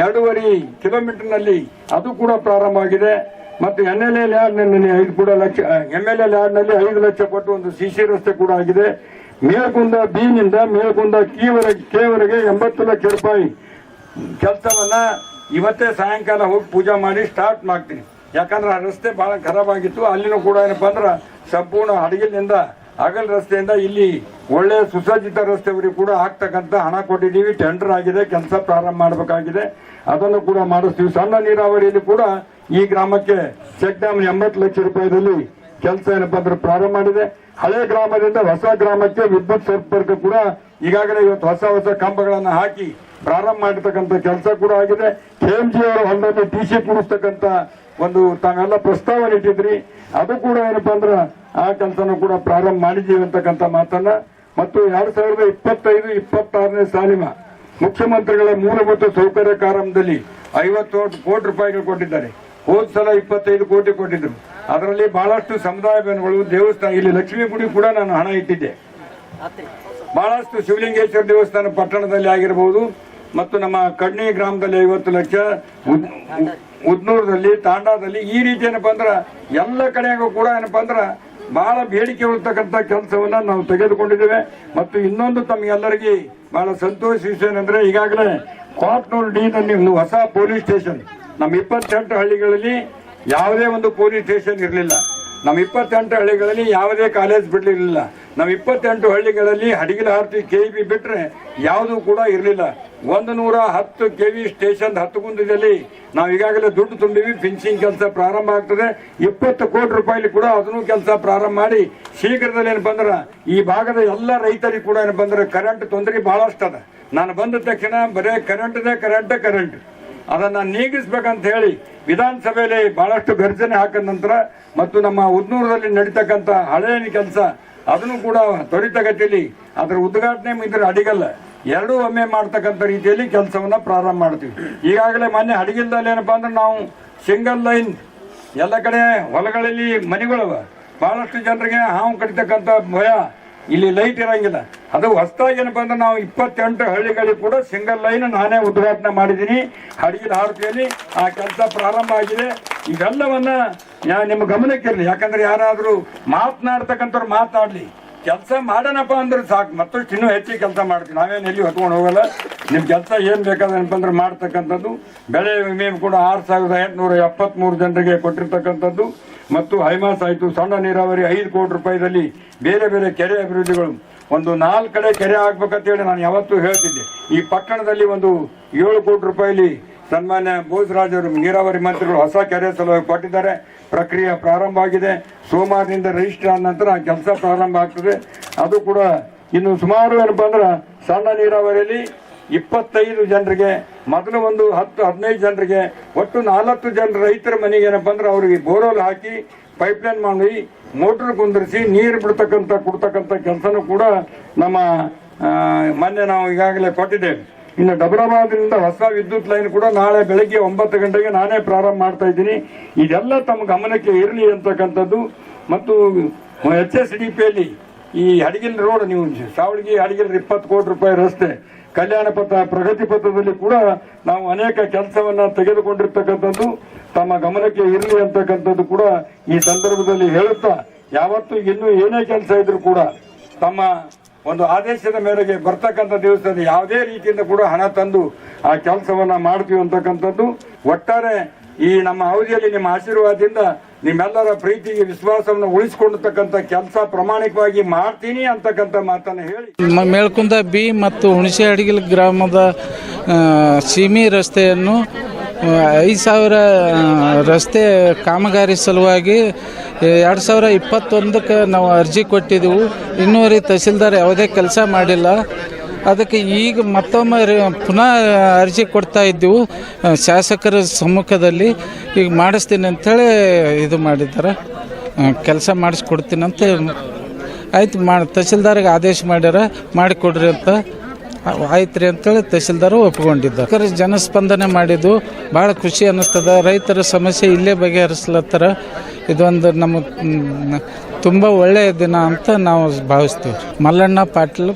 ಎರಡೂವರೆ ಕಿಲೋಮೀಟರ್ನಲ್ಲಿ ಅದು ಕೂಡ ಪ್ರಾರಂಭ ಆಗಿದೆ. ಮತ್ತು ಎನ್ ಎಲ್ ಎ ಲ್ಯಾಡ್ನಲ್ಲಿ ಐದು ಕೂಡ ಲಕ್ಷ ಎಂ ಎಲ್ ಎ ಲ್ಯಾಡ್ನಲ್ಲಿ ಐದು ಲಕ್ಷ ಪಟ್ಟು ಒಂದು ಸಿಸಿ ರಸ್ತೆ ಕೂಡ ಆಗಿದೆ. ಮೇಲ್ಕುಂದ ಬಿ ನಿಂದ ಮೇಲ್ಕುಂದ ಕೀವರೆಗೆ ಕೇವರೆಗೆ ಎಂಬತ್ತು ಲಕ್ಷ ರೂಪಾಯಿ ಕೆಲಸವನ್ನ ಇವತ್ತೇ ಸಾಯಂಕಾಲ ಹೋಗಿ ಪೂಜೆ ಮಾಡಿ ಸ್ಟಾರ್ಟ್ ಮಾಡ್ತೀನಿ. ಯಾಕಂದ್ರೆ ಆ ರಸ್ತೆ ಭಾಳ ಖರಾಬ್ ಆಗಿತ್ತು. ಅಲ್ಲಿನೂ ಕೂಡ ಏನಪ್ಪ ಅಂದ್ರೆ ಸಂಪೂರ್ಣ ಹಡಗಿಲಿಂದ ಅಗಲ್ ರಸ್ತೆಯಿಂದ ಇಲ್ಲಿ ಒಳ್ಳೆಯ ಸುಸಜ್ಜಿತ ರಸ್ತೆವರೆಗೂ ಕೂಡ ಆಗ್ತಕ್ಕಂಥ ಹಣ ಕೊಟ್ಟಿದ್ದೀವಿ. ಟೆಂಡರ್ ಆಗಿದೆ, ಕೆಲಸ ಪ್ರಾರಂಭ ಮಾಡಬೇಕಾಗಿದೆ. ಅದನ್ನು ಕೂಡ ಮಾಡಿಸ್ತೀವಿ. ಸಣ್ಣ ನೀರಾವರಿಯಲ್ಲಿ ಕೂಡ ಈ ಗ್ರಾಮಕ್ಕೆ ಚೆಕ್ ಡ್ಯಾಮ್ ಎಂಬತ್ತು ಲಕ್ಷ ರೂಪಾಯಿದಲ್ಲಿ ಕೆಲಸ ಏನಪ್ಪ ಅಂದ್ರೆ ಪ್ರಾರಂಭ ಮಾಡಿದೆ. ಹಳೆ ಗ್ರಾಮದಿಂದ ಹೊಸ ಗ್ರಾಮಕ್ಕೆ ವಿದ್ಯುತ್ ಸಂಪರ್ಕ ಕೂಡ ಈಗಾಗಲೇ ಇವತ್ತು ಹೊಸ ಹೊಸ ಕಂಬಗಳನ್ನು ಹಾಕಿ ಪ್ರಾರಂಭ ಮಾಡಿರ್ತಕ್ಕಂಥ ಕೆಲಸ ಕೂಡ ಆಗಿದೆ. ಕೆಎಂಜಿ ಅವರು ಹೊಲದಲ್ಲಿ ಟಿ ಸಿ ಕೊಡಿಸ್ತಕ್ಕಂಥ ಒಂದು ತಾವೆಲ್ಲ ಪ್ರಸ್ತಾವನೆ ಇಟ್ಟಿದ್ರಿ. ಅದು ಕೂಡ ಏನಪ್ಪಾ ಅಂದ್ರೆ ಆ ಕೆಲಸನೂ ಕೂಡ ಪ್ರಾರಂಭ ಮಾಡಿದ್ದೀವಿ ಅಂತಕ್ಕಂಥ ಮಾತನ್ನ. ಮತ್ತು ಎರಡ್ ಸಾವಿರದ ಇಪ್ಪತ್ತೈದು, ಇಪ್ಪತ್ತಾರನೇ ಸಾಲಿನ ಮುಖ್ಯಮಂತ್ರಿಗಳ ಮೂಲಭೂತ ಸೌಕರ್ಯ ಕಾರಂಭದಲ್ಲಿ ಐವತ್ತು ಕೋಟಿ ರೂಪಾಯಿಗಳು ಕೊಟ್ಟಿದ್ದಾರೆ. ಹೋದ್ ಸಲ ಇಪ್ಪತ್ತೈದು ಕೋಟಿ ಕೊಟ್ಟಿದ್ರು. ಅದರಲ್ಲಿ ಬಹಳಷ್ಟು ಸಮುದಾಯ ಭವನಗಳು, ದೇವಸ್ಥಾನ, ಇಲ್ಲಿ ಲಕ್ಷ್ಮೀ ಗುಡಿ ಕೂಡ ನಾನು ಹಣ ಇಟ್ಟಿದ್ದೆ. ಬಹಳಷ್ಟು ಶಿವಲಿಂಗೇಶ್ವರ ದೇವಸ್ಥಾನ ಪಟ್ಟಣದಲ್ಲಿ ಆಗಿರಬಹುದು ಮತ್ತು ನಮ್ಮ ಕಡ್ನಿ ಗ್ರಾಮದಲ್ಲಿ ಐವತ್ತು ಲಕ್ಷ, ಉದ್- ಉದ್ನೂರದಲ್ಲಿ, ತಾಂಡಾದಲ್ಲಿ ಈ ರೀತಿ ಏನಪ್ಪ ಅಂದ್ರೆ ಎಲ್ಲ ಕಡೆಗೂ ಕೂಡ ಏನಪ್ಪ ಅಂದ್ರೆ ಬಹಳ ಬೇಡಿಕೆ ಉಳ್ತಕ್ಕಂಥ ಕೆಲಸವನ್ನ ನಾವು ತೆಗೆದುಕೊಂಡಿದ್ದೇವೆ. ಮತ್ತು ಇನ್ನೊಂದು ತಮಗೆಲ್ಲರಿಗೆ ಬಹಳ ಸಂತೋಷ ವಿಷಯ ಏನಂದ್ರೆ ಈಗಾಗಲೇ ಕ್ವಾಟ್ನೂರು ಡಿ ನಲ್ಲಿ ಹೊಸ ಪೊಲೀಸ್ ಸ್ಟೇಷನ್, ನಮ್ಮ ಇಪ್ಪತ್ತೆಂಟು ಹಳ್ಳಿಗಳಲ್ಲಿ ಯಾವುದೇ ಒಂದು ಪೊಲೀಸ್ ಸ್ಟೇಷನ್ ಇರಲಿಲ್ಲ. ನಮ್ಮ ಇಪ್ಪತ್ತೆಂಟು ಹಳ್ಳಿಗಳಲ್ಲಿ ಯಾವುದೇ ಕಾಲೇಜ್ ಬಿಡಲಿಲ್ಲ ನಮ್ಮ ಇಪ್ಪತ್ತೆಂಟು ಹಳ್ಳಿಗಳಲ್ಲಿ ಹಡಗಿಲ ಆರ್ತಿ ಕೆ ಬಿ ಬಿಟ್ರೆ ಯಾವುದೂ ಕೂಡ ಇರಲಿಲ್ಲ. ಒಂದು ನೂರ ಹತ್ತು ಕೆ ವಿ ಸ್ಟೇಷನ್ ಹತ್ತುಗುಂದದಲ್ಲಿ ನಾವು ಈಗಾಗಲೇ ದುಡ್ಡು ತುಂಬಿವಿ ಫಿನಿಶಿಂಗ್ ಕೆಲಸ ಪ್ರಾರಂಭ ಆಗ್ತದೆ. ಇಪ್ಪತ್ತು ಕೋಟಿ ರೂಪಾಯಿ ಕೂಡ ಅದನ್ನು ಕೆಲಸ ಪ್ರಾರಂಭ ಮಾಡಿ ಶೀಘ್ರದಲ್ಲಿ ಏನು ಬಂದ್ರೆ ಈ ಭಾಗದ ಎಲ್ಲ ರೈತರಿಗೆ ಕೂಡ ಏನು ಅಂದ್ರೆ ಕರೆಂಟ್ ತೊಂದರೆ ಬಹಳಷ್ಟು ಅದ ನಾನು ಬಂದ ತಕ್ಷಣ ಬರೇ ಕರೆಂಟ್ದೇ ಕರೆಂಟ್ ಕರೆಂಟ್ ಅದನ್ನು ನೀಗಿಸ್ಬೇಕಂತ ಹೇಳಿ ವಿಧಾನಸಭೆಯಲ್ಲಿ ಬಹಳಷ್ಟು ಗರ್ಜನೆ ಹಾಕಿದ ನಂತರ ಮತ್ತು ನಮ್ಮ ಉದ್ನೂರದಲ್ಲಿ ನಡೀತಕ್ಕಂಥ ಹಳೆಯ ಕೆಲಸ ಅದನ್ನು ಕೂಡ ತ್ವರಿತಗತಿಯಲ್ಲಿ ಅದರ ಉದ್ಘಾಟನೆ ಇದ್ರೆ ಅಡಿಗಲ್ಲ. ಎರಡೂ ಒಮ್ಮೆ ಮಾಡ್ತಕ್ಕಂಥ ರೀತಿಯಲ್ಲಿ ಕೆಲಸವನ್ನು ಪ್ರಾರಂಭ ಮಾಡ್ತೀವಿ. ಈಗಾಗಲೇ ಮೊನ್ನೆ ಹಡಗಿಲ್ದಲ್ಲಿ ಏನಪ್ಪಾ ಅಂದ್ರೆ ನಾವು ಸಿಂಗಲ್ ಲೈನ್ ಎಲ್ಲ ಕಡೆ ಹೊಲಗಳಲ್ಲಿ ಮನೆಗಳವ. ಬಹಳಷ್ಟು ಜನರಿಗೆ ಹಾವು ಕಡಿತಕ್ಕಂಥ ಭಯ. ಇಲ್ಲಿ ಲೈಟ್ ಇರಂಗಿಲ್ಲ. ಅದು ಹೊಸದಾಗಿ ಏನಪ್ಪ ಅಂದ್ರೆ ನಾವು ಇಪ್ಪತ್ತೆಂಟು ಹಳ್ಳಿಗಳಿಗೆ ಕೂಡ ಸಿಂಗಲ್ ಲೈನ್ ನಾನೇ ಉದ್ಘಾಟನೆ ಮಾಡಿದ್ದೀನಿ. ಹಡಗಿನ ಹಾರತಿಯಲ್ಲಿ ಆ ಕೆಲಸ ಪ್ರಾರಂಭ ಆಗಿದೆ. ಇವೆಲ್ಲವನ್ನ ನಿಮ್ಮ ಗಮನಕ್ಕಿರಲಿ ಯಾಕಂದ್ರೆ ಯಾರಾದರೂ ಮಾತನಾಡ್ತಕ್ಕಂಥವ್ರು ಮಾತನಾಡ್ಲಿ. ಕೆಲಸ ಮಾಡೋಣಪ್ಪ ಅಂದ್ರೆ ಸಾಕು. ಮತ್ತಷ್ಟು ಇನ್ನೂ ಹೆಚ್ಚಿಗೆ ಕೆಲಸ ಮಾಡ್ತೀವಿ ನಾವೇನು ಎಲ್ಲಿ ಹೊತ್ಕೊಂಡು ಹೋಗಲ್ಲ. ನಿಮ್ಮ ಕೆಲಸ ಏನು ಬೇಕಾದ್ರೆ ಅಂದ್ರೆ ಮಾಡ್ತಕ್ಕಂಥದ್ದು. ಬೆಳೆ ವಿಮೆ ಕೂಡ ಆರು ಸಾವಿರದ ಎಂಟುನೂರ ಎಪ್ಪತ್ಮೂರು ಜನರಿಗೆ ಕೊಟ್ಟಿರ್ತಕ್ಕಂಥದ್ದು. ಮತ್ತು ಹೈಮಾಸ್ ಆಯಿತು. ಸಣ್ಣ ನೀರಾವರಿ ಐದು ಕೋಟಿ ರೂಪಾಯಿದಲ್ಲಿ ಬೇರೆ ಬೇರೆ ಕೆರೆ ಅಭಿವೃದ್ಧಿಗಳು. ಒಂದು ನಾಲ್ಕು ಕಡೆ ಕೆರೆ ಆಗ್ಬೇಕಂತ ಹೇಳಿ ನಾನು ಯಾವತ್ತೂ ಹೇಳ್ತಿದ್ದೆ. ಈ ಪಟ್ಟಣದಲ್ಲಿ ಒಂದು ಏಳು ಕೋಟಿ ರೂಪಾಯಿಲಿ ಸನ್ಮಾನ್ಯ ಬೋಸರಾಜ್ ಅವರು ನೀರಾವರಿ ಮಂತ್ರಿಗಳು ಹೊಸ ಕೆರೆ ಸಲುವಾಗಿ ಕೊಟ್ಟಿದ್ದಾರೆ. ಪ್ರಕ್ರಿಯೆ ಪ್ರಾರಂಭ ಆಗಿದೆ. ಸೋಮವಾರದಿಂದ ರಿಜಿಸ್ಟರ್ ಆದ ನಂತರ ಕೆಲಸ ಪ್ರಾರಂಭ ಆಗ್ತದೆ. ಅದು ಕೂಡ ಇನ್ನು ಸುಮಾರು ಏನಪ್ಪ ಅಂದ್ರೆ ಸಣ್ಣ ನೀರಾವರಿಯಲ್ಲಿ ಇಪ್ಪತ್ತೈದು ಜನರಿಗೆ, ಮೊದಲು ಒಂದು ಹತ್ತು, ಹದಿನೈದು ಜನರಿಗೆ, ಒಟ್ಟು ನಾಲ್ಕು ಜನ ರೈತರ ಮನೆಗೆ ಏನಪ್ಪ ಅಂದ್ರೆ ಅವರಿಗೆ ಬೋರ್ವೆಲ್ ಹಾಕಿ ಪೈಪ್ಲೈನ್ ಮಾಡಿ ಮೋಟರ್ ಕುಂದಿರಿಸಿ, ನೀರು ಬಿಡ್ತಕ್ಕಂಥ, ಕೊಡ್ತಕ್ಕಂಥ ಕೆಲಸನೂ ಕೂಡ ನಮ್ಮ ಮೊನ್ನೆ ನಾವು ಈಗಾಗಲೇ ಕೊಟ್ಟಿದ್ದೇವೆ. ಇನ್ನು ಡಬರಾಬಾದ್ನಿಂದ ಹೊಸ ವಿದ್ಯುತ್ ಲೈನ್ ಕೂಡ ನಾಳೆ ಬೆಳಗ್ಗೆ ಒಂಬತ್ತು ಗಂಟೆಗೆ ನಾನೇ ಪ್ರಾರಂಭ ಮಾಡ್ತಾ ಇದ್ದೀನಿ. ಇದೆಲ್ಲ ತಮ್ಮ ಗಮನಕ್ಕೆ ಇರಲಿ ಅಂತಕ್ಕಂಥದ್ದು. ಮತ್ತು ಎಚ್ ಎಸ್ ಡಿ ಪಿಯಲ್ಲಿ ಈ ಹಡಗಿಲ್ ರೋಡ್, ನೀವು ಶಾವಳಿಗೆ ಹಡಗಿಲ್ ಇಪ್ಪತ್ತು ಕೋಟಿ ರೂಪಾಯಿ ರಸ್ತೆ, ಕಲ್ಯಾಣ ಪಥ, ಪ್ರಗತಿ ಪಥದಲ್ಲಿ ಕೂಡ ನಾವು ಅನೇಕ ಕೆಲಸವನ್ನ ತೆಗೆದುಕೊಂಡಿರ್ತಕ್ಕಂಥದ್ದು. ತಮ್ಮ ಗಮನಕ್ಕೆ ಇರಲಿ ಅಂತಕ್ಕಂಥದ್ದು ಕೂಡ ಈ ಸಂದರ್ಭದಲ್ಲಿ ಹೇಳುತ್ತಾ, ಯಾವತ್ತು ಇನ್ನೂ ಏನೇ ಕೆಲಸ ಇದ್ರೂ ಕೂಡ ತಮ್ಮ ಒಂದು ಆದೇಶದ ಮೇರೆಗೆ ಬರ್ತಕ್ಕಂಥ ದಿವಸದ ಯಾವುದೇ ರೀತಿಯಿಂದ ಕೂಡ ಹಣ ತಂದು ಆ ಕೆಲಸವನ್ನ ಮಾಡ್ತೀವಿ ಅಂತಕ್ಕಂಥದ್ದು. ಒಟ್ಟಾರೆ ಈ ನಮ್ಮ ಅವಧಿಯಲ್ಲಿ ನಿಮ್ಮ ಆಶೀರ್ವಾದದಿಂದ ನಿಮ್ಮೆಲ್ಲರ ಪ್ರೀತಿಗೆ ವಿಶ್ವಾಸವನ್ನು ಉಳಿಸಿಕೊಂಡಿರ್ತಕ್ಕಂಥ ಕೆಲಸ ಪ್ರಾಮಾಣಿಕವಾಗಿ ಮಾಡ್ತೀನಿ ಅಂತಕ್ಕಂಥ ಮಾತನ್ನು ಹೇಳಿ. ಮೇಳ್ಕುಂದ ಬಿ ಮತ್ತು ಹುಣಸೆ ಅಡಿಗಿಲ್ ಗ್ರಾಮದ ಸೀಮಿ ರಸ್ತೆಯನ್ನು ಐದು ಸಾವಿರ ರಸ್ತೆ ಕಾಮಗಾರಿ ಸಲುವಾಗಿ ಎರಡು ಸಾವಿರ ಇಪ್ಪತ್ತೊಂದಕ್ಕೆ ನಾವು ಅರ್ಜಿ ಕೊಟ್ಟಿದ್ದೆವು ಇನ್ನೂವರೆ ತಹಸೀಲ್ದಾರ್ ಯಾವುದೇ ಕೆಲಸ ಮಾಡಿಲ್ಲ. ಅದಕ್ಕೆ ಈಗ ಮತ್ತೊಮ್ಮೆ ಪುನಃ ಅರ್ಜಿ ಕೊಡ್ತಾ ಇದ್ದೆವು. ಶಾಸಕರ ಸಮ್ಮುಖದಲ್ಲಿ ಈಗ ಮಾಡಿಸ್ತೀನಿ ಅಂಥೇಳಿ ಇದು ಮಾಡಿದ್ದಾರೆ. ಕೆಲಸ ಮಾಡಿಸ್ಕೊಡ್ತೀನಿ ಅಂತ ಆಯ್ತು ಮಾಡಿ ತಹಸೀಲ್ದಾರ್ಗೆ ಆದೇಶ ಮಾಡ್ಯಾರ, ಮಾಡಿಕೊಡ್ರಿ ಅಂತ. ಆಯ್ತು ರೀ ಅಂತೇಳಿ ತಹಸೀಲ್ದಾರು ಒಪ್ಕೊಂಡಿದ್ದಾರೆ ಕರೆ ಜನಸ್ಪಂದನೆ ಮಾಡಿದ್ದು ಭಾಳ ಖುಷಿ ಅನ್ನಿಸ್ತದೆ. ರೈತರ ಸಮಸ್ಯೆ ಇಲ್ಲೇ ಬಗೆಹರಿಸ್ಲತ್ತರ. ಇದೊಂದು ನಮ್ಮ ತುಂಬ ಒಳ್ಳೆಯ ದಿನ ಅಂತ ನಾವು ಭಾವಿಸ್ತೀವಿ. ಮಲ್ಲಣ್ಣ ಪಾಟೀಲ್